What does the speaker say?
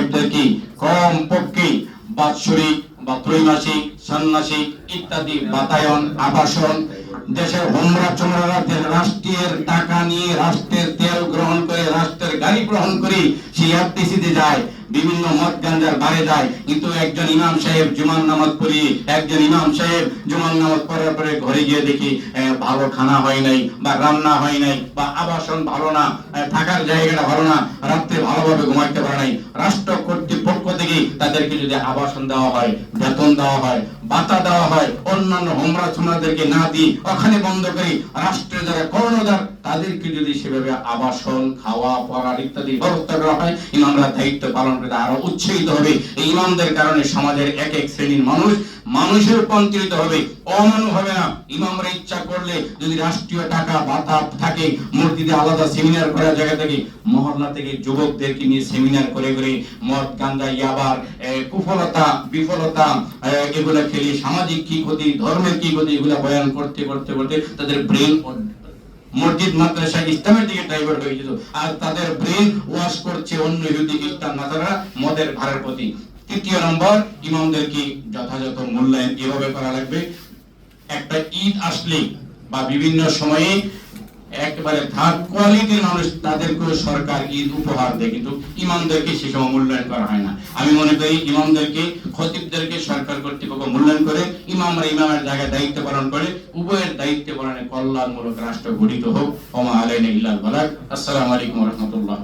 সাহেবদেরকে কম পক্ষে বাৎসরিক বা ত্রৈমাসিক, ষান্মাসিক ইত্যাদি বাতায়ন, আবাসন, দেশের হোমরা চোমরা রাষ্ট্রের টাকা নিয়ে রাষ্ট্রের তেল গ্রহণ করে গাড়ি গ্রহণ করে, সেই এফটিসিতে যায়, বিভিন্ন মদ গাঞ্জার বারে যায়। কিন্তু একজন ইমাম সাহেব জুমান নামাজ পড়ি, একজন ইমাম সাহেব জুমান নামাজ পড়ার পরে ঘরে গিয়ে দেখি ভালো খানা হয় নাই, বা রান্না হয় নাই, বা আবাসন ভালো না থাকার জায়গাটা ভালো না, রাত্রে ভালোভাবে ঘুমাইতে পারে নাই। রাষ্ট্র কর্তৃপক্ষ থেকে তাদেরকে যদি আবাসন দেওয়া হয়, বেতন দেওয়া হয় বাতা দেওয়া হয়, অন্যান্য হোমরা ছোমরাদেরকে না দিই, ওখানে বন্ধ করি। রাষ্ট্রের যারা কর্ণধার তাদেরকে যদি সেভাবে আবাসন, খাওয়া পড়ার ইত্যাদি ব্যবস্থা করা হয়, ইমামরা দায়িত্ব পালন করতে আরও উৎসাহিত হবে। এই ইমামদের কারণে সমাজের এক এক শ্রেণির মানুষ মানুষের রূপান্তরিত হবে। অমানু হবে না। ইমামরা ইচ্ছা করলে যদি রাষ্ট্রীয় টাকা বাতা থাকে, মসজিদে আলাদা সেমিনার করার জায়গা থেকে, মহল্লা থেকে যুবকদেরকে নিয়ে সেমিনার করে করে মদ গাঞ্জা ইয়াবার কুফলতা, বিফলতা এগুলা খেলে সামাজিক কি ক্ষতি, ধর্মের কি ক্ষতি, এগুলা বয়ান করতে করতে করতে তাদের ব্রেন মসজিদ মাদ্রাসা ইসলামের দিকে ডাইভার্ট হয়ে যেত। আর তাদের ব্রেন ওয়াশ করছে অন্য ইহুদি খ্রিস্টান নাতারা মদের ভাড়ার প্রতি। তৃতীয় নম্বর ইমামদেরকে যথাযথ মূল্যায়ন কীভাবে করা লাগবে? একটা ঈদ আসলে বা বিভিন্ন সময়ে একেবারে থার্ড কোয়ালিটির মানুষ তাদেরকে সরকার ঈদ উপহার দেয়, কিন্তু ইমামদেরকে সে সময় মূল্যায়ন করা হয় না। আমি মনে করি ইমামদেরকে, খতিবদেরকে সরকার কর্তৃপক্ষ মূল্যায়ন করে, ইমামরা ইমামের জায়গায় দায়িত্ব পালন করে, উভয়ের দায়িত্ব পালনে কল্যাণমূলক রাষ্ট্র গঠিত হোক। ওমা আলাইনা ইল্লাল বালাক। আসসালামু আলাইকুম রাহমাতুল্লাহ।